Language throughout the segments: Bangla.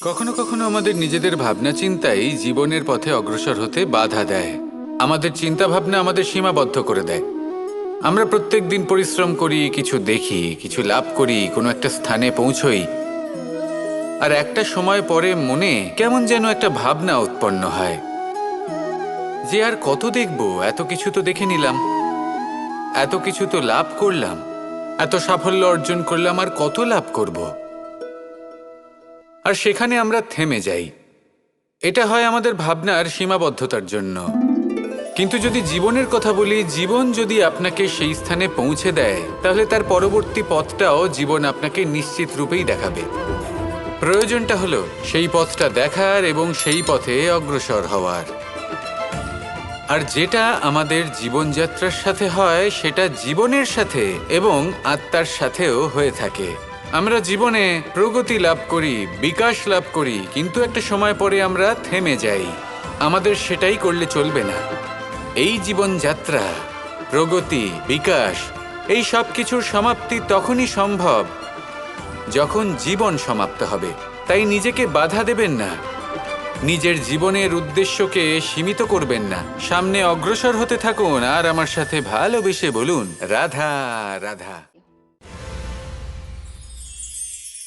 কখনো কখনো আমাদের নিজেদের ভাবনা চিন্তাই জীবনের পথে অগ্রসর হতে বাধা দেয়। আমাদের চিন্তা ভাবনা আমাদের সীমাবদ্ধ করে দেয়। আমরা প্রত্যেক দিন পরিশ্রম করি, কিছু দেখি, কিছু লাভ করি, কোনো একটা স্থানে পৌঁছই। আর একটা সময় পরে মনে কেমন যেন একটা ভাবনা উৎপন্ন হয়। যে আর কত দেখব, এত কিছু তো দেখে নিলাম। এত কিছু তো লাভ করলাম। এত সাফল্য অর্জন করলাম, আর কত লাভ করব? আর সেখানে আমরা থেমে যাই। এটা হয় আমাদের ভাবনার সীমাবদ্ধতার জন্য। কিন্তু যদি জীবনের কথা বলি, জীবন যদি আপনাকে সেই স্থানে পৌঁছে দেয়, তাহলে তার পরবর্তী পথটাও জীবন আপনাকে নিশ্চিত রূপেই দেখাবে। প্রয়োজনটা হলো সেই পথটা দেখার এবং সেই পথে অগ্রসর হওয়ার। আর যেটা আমাদের জীবনযাত্রার সাথে হয়, সেটা জীবনের সাথে এবং আত্মার সাথেও হয়ে থাকে। আমরা জীবনে প্রগতি লাভ করি, বিকাশ লাভ করি, কিন্তু একটা সময় পরে আমরা থেমে যাই। আমাদের সেটাই করলে চলবে না। এই জীবনযাত্রা, প্রগতি, বিকাশ, এই সব কিছুর সমাপ্তি তখনই সম্ভব যখন জীবন সমাপ্ত হবে। তাই নিজেকে বাধা দেবেন না। নিজের জীবনের উদ্দেশ্যকে সীমিত করবেন না। সামনে অগ্রসর হতে থাকুন আর আমার সাথে ভালোবেসে বলুন, রাধা রাধা।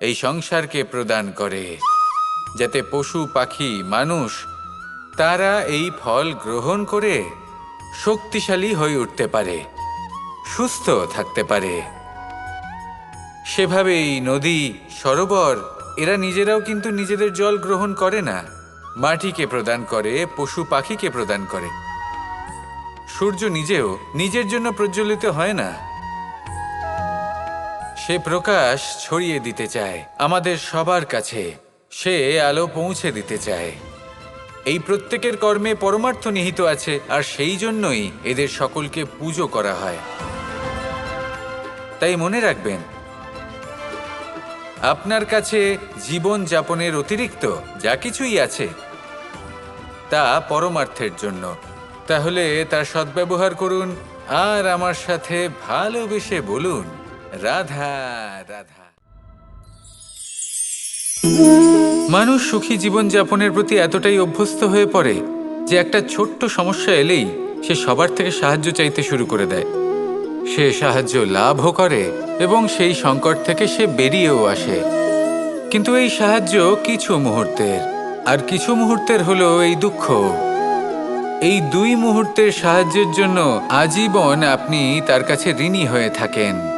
এই সংসারকে প্রদান করে, যাতে পশু, পাখি, মানুষ তারা এই ফল গ্রহণ করে শক্তিশালী হয়ে উঠতে পারে, সুস্থ থাকতে পারে। সেভাবেই নদী, সরোবর, এরা নিজেরাও কিন্তু নিজেদের জল গ্রহণ করে না। মাটিকে প্রদান করে, পশু, পাখিকে প্রদান করে। সূর্য নিজেও নিজের জন্য প্রজ্বলিত হয় না। সে প্রকাশ ছড়িয়ে দিতে চায়। আমাদের সবার কাছে সে আলো পৌঁছে দিতে চায়। এই প্রত্যেকের কর্মে পরমার্থ নিহিত আছে, আর সেই জন্যই এদের সকলকে পুজো করা হয়। তাই মনে রাখবেন, আপনার কাছে জীবন যাপনের অতিরিক্ত যা কিছুই আছে, তা পরমার্থের জন্য। তাহলে তার সদ্ব্যবহার করুন, আর আমার সাথে ভালোবেসে বলুন। রাধা রাধা। মানুষ সুখী জীবনযাপনের প্রতি এতটাই অভ্যস্ত হয়ে পড়ে যে একটা ছোট্ট সমস্যা এলেই সে সবার থেকে সাহায্য চাইতে শুরু করে দেয়। সে সাহায্য লাভও করে এবং সেই সংকট থেকে সে বেরিয়েও আসে। কিন্তু এই সাহায্য কিছু মুহূর্তের, আর কিছু মুহূর্তের হলো এই দুঃখ। এই দুই মুহূর্তের সাহায্যের জন্য আজীবন আপনি তার কাছে ঋণী হয়ে থাকেন।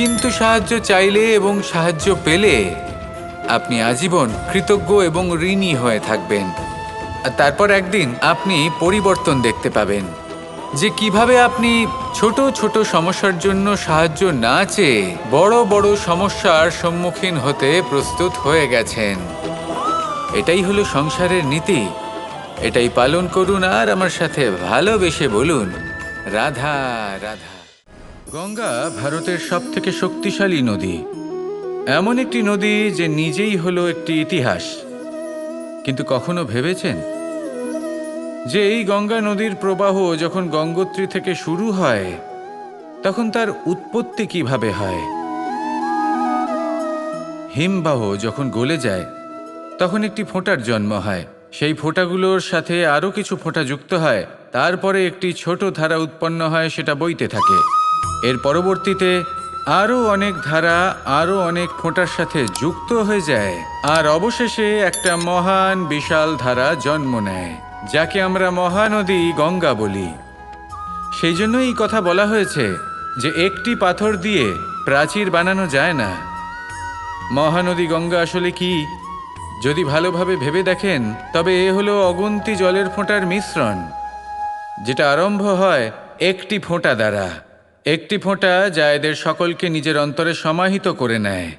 কিন্তু সাহায্য চাইলে এবং সাহায্য পেলে আপনি আজীবন কৃতজ্ঞ এবং ঋণী হয়ে থাকবেন। আর তারপর একদিন আপনি পরিবর্তন দেখতে পাবেন যে কীভাবে আপনি ছোট ছোট সমস্যার জন্য সাহায্য না চেয়ে বড় বড় সমস্যার সম্মুখীন হতে প্রস্তুত হয়ে গেছেন। এটাই হলো সংসারের নীতি। এটাই পালন করুন আর আমার সাথে ভালোবেসে বলুন, রাধা রাধা। গঙ্গা ভারতের সব থেকে শক্তিশালী নদী। এমন একটি নদী যে নিজেই হলো একটি ইতিহাস। কিন্তু কখনো ভেবেছেন? যে এই গঙ্গা নদীর প্রবাহ যখন গঙ্গোত্রী থেকে শুরু হয়, তখন তার উৎপত্তি কীভাবে হয়? হিমবাহ যখন গলে যায়, তখন একটি ফোঁটার জন্ম হয়। সেই ফোঁটাগুলোর সাথে আরও কিছু ফোঁটা যুক্ত হয়, তারপরে একটি ছোট ধারা উৎপন্ন হয়, সেটা বইতে থাকে। এর পরবর্তীতে আরও অনেক ধারা আরও অনেক ফোঁটার সাথে যুক্ত হয়ে যায়। আর অবশেষে একটা মহান বিশাল ধারা জন্ম নেয়, যাকে আমরা মহানদী গঙ্গা বলি। সেই জন্য এই কথা বলা হয়েছে যে একটি পাথর দিয়ে প্রাচীর বানানো যায় না। মহানদী গঙ্গা আসলে কি? যদি ভালোভাবে ভেবে দেখেন, তবে এ হলো অগুন্তি জলের ফোঁটার মিশ্রণ, যেটা আরম্ভ হয় একটি ফোঁটা দ্বারা। একটি ফোঁটা যা এদের সকলকে নিজের অন্তরে সমাহিত করে নেয়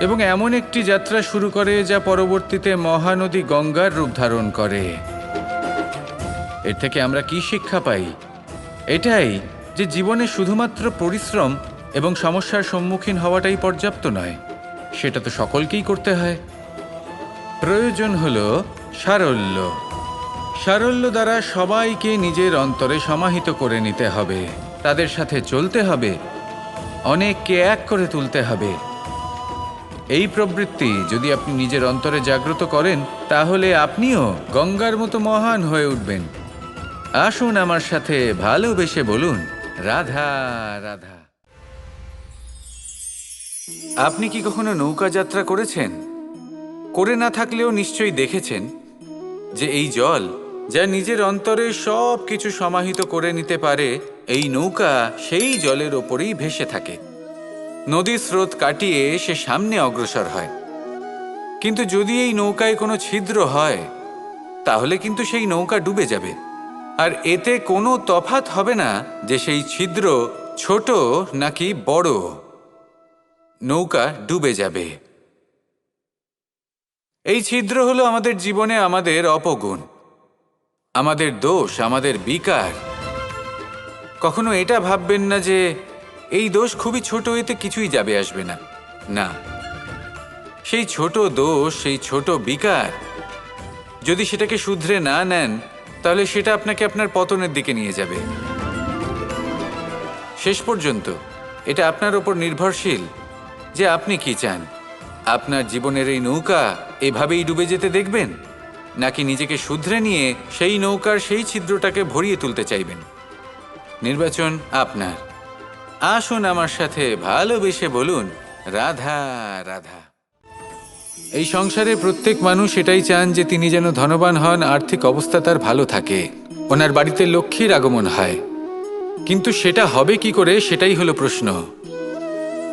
এবং এমন একটি যাত্রা শুরু করে যা পরবর্তীতে মহানদী গঙ্গার রূপ ধারণ করে। এর থেকে আমরা কি শিক্ষা পাই? এটাই যে জীবনে শুধুমাত্র পরিশ্রম এবং সমস্যার সম্মুখীন হওয়াটাই পর্যাপ্ত নয়, সেটা তো সকলকেই করতে হয়। প্রয়োজন হলো সারল্য। সারল্য দ্বারা সবাইকে নিজের অন্তরে সমাহিত করে নিতে হবে। তাদের সাথে চলতে হবে। অনেককে এক করে তুলতে হবে। এই প্রবৃত্তি যদি আপনি নিজের অন্তরে জাগ্রত করেন, তাহলে আপনিও গঙ্গার মতো মহান হয়ে উঠবেন। আসুন আমার সাথে ভালোবেসে বলুন, রাধা রাধা। আপনি কি কখনো নৌকা যাত্রা করেছেন? করে না থাকলেও নিশ্চয়ই দেখেছেন যে এই জল, যা নিজের অন্তরে সব কিছু সমাহিত করে নিতে পারে এই নৌকা সেই জলের ওপরেই ভেসে থাকে। নদীর স্রোত কাটিয়ে সে সামনে অগ্রসর হয়। কিন্তু যদি এই নৌকায় কোনো ছিদ্র হয়, তাহলে কিন্তু সেই নৌকা ডুবে যাবে। আর এতে কোনো তফাত হবে না যে সেই ছিদ্র ছোট নাকি বড়। নৌকা ডুবে যাবে। এই ছিদ্র হলো আমাদের জীবনে আমাদের অপগুণ। আমাদের দোষ, আমাদের বিকার। কখনো এটা ভাববেন না যে এই দোষ খুবই ছোট, এতে কিছুই যাবে, আসবে না। না। সেই ছোট দোষ, সেই ছোট বিকার, যদি সেটাকে শুধরে না নেন, তাহলে সেটা আপনাকে আপনার পতনের দিকে নিয়ে যাবে। শেষ পর্যন্ত, এটা আপনার ওপর নির্ভরশীল যে আপনি কি চান। আপনার জীবনের এই নৌকা এভাবেই ডুবে যেতে দেখবেন? নাকি নিজেকে শুধরে নিয়ে সেই নৌকার সেই ছিদ্রটাকে ভরিয়ে তুলতে চাইবেন? নির্বাচন আপনার। আসুন আমার সাথে ভালোবেসে বলুন, রাধা রাধা। এই সংসারে প্রত্যেক মানুষ এটাই চান যে তিনি যেন ধনবান হন, আর্থিক অবস্থা তার ভালো থাকে। ওনার বাড়িতে লক্ষ্মীর আগমন হয়। কিন্তু সেটা হবে কি করে, সেটাই হলো প্রশ্ন।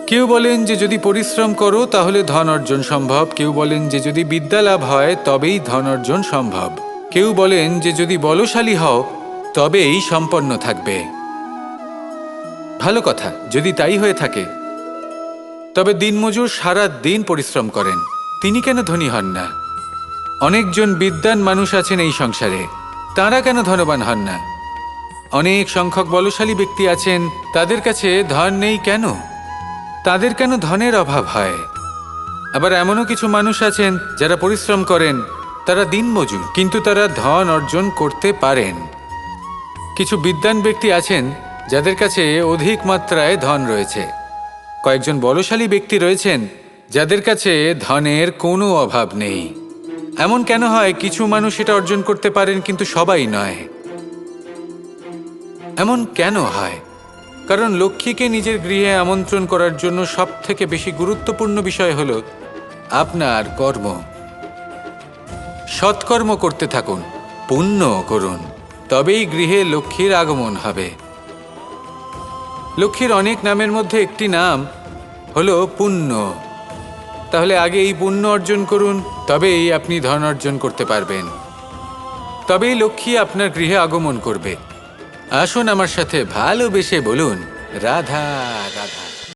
কেউ বলেন যে যদি পরিশ্রম করো, তাহলে ধন অর্জন সম্ভব। কেউ বলেন যে যদি বিদ্যা লাভ হয়, তবেই ধন অর্জন সম্ভব। কেউ বলেন যে যদি বলশালী হও তবেই সম্পন্ন থাকবে। ভালো কথা, যদি তাই হয়ে থাকে, তবে দিনমজুর সারা দিন পরিশ্রম করেন। তিনি কেন ধনী হন না? অনেকজন বিদ্বান মানুষ আছেন এই সংসারে। তারা কেন ধনবান হন না? অনেক সংখ্যক বলশালী ব্যক্তি আছেন, তাদের কাছে ধন নেই কেন? তাদের কেন ধনের অভাব হয়? আবার এমনও কিছু মানুষ আছেন, যারা পরিশ্রম করেন, তারা দিনমজুর, কিন্তু তারা ধন অর্জন করতে পারেন। কিছু বিদ্বান ব্যক্তি আছেন যাদের কাছে অধিক মাত্রায় ধন রয়েছে। কয়েকজন বলশালী ব্যক্তি রয়েছেন যাদের কাছে ধনের কোনো অভাব নেই। এমন কেন হয় কিছু মানুষ এটা অর্জন করতে পারেন কিন্তু সবাই নয়। এমন কেন হয়? কারণ লক্ষ্মীকে নিজের গৃহে আমন্ত্রণ করার জন্য সব থেকে বেশি গুরুত্বপূর্ণ বিষয় হল আপনার কর্ম। সৎকর্ম করতে থাকুন, পুণ্য করুন। তবেই গৃহে লক্ষ্মীর আগমন হবে। লক্ষ্মীর অনেক নামের মধ্যে একটি নাম হলো পুণ্য। তাহলে আগে এই পুণ্য অর্জন করুন, তবেই আপনি ধন অর্জন করতে পারবেন। তবেই লক্ষ্মী আপনার গৃহে আগমন করবে। আসুন আমার সাথে ভালোবেসে বলুন, রাধা রাধা।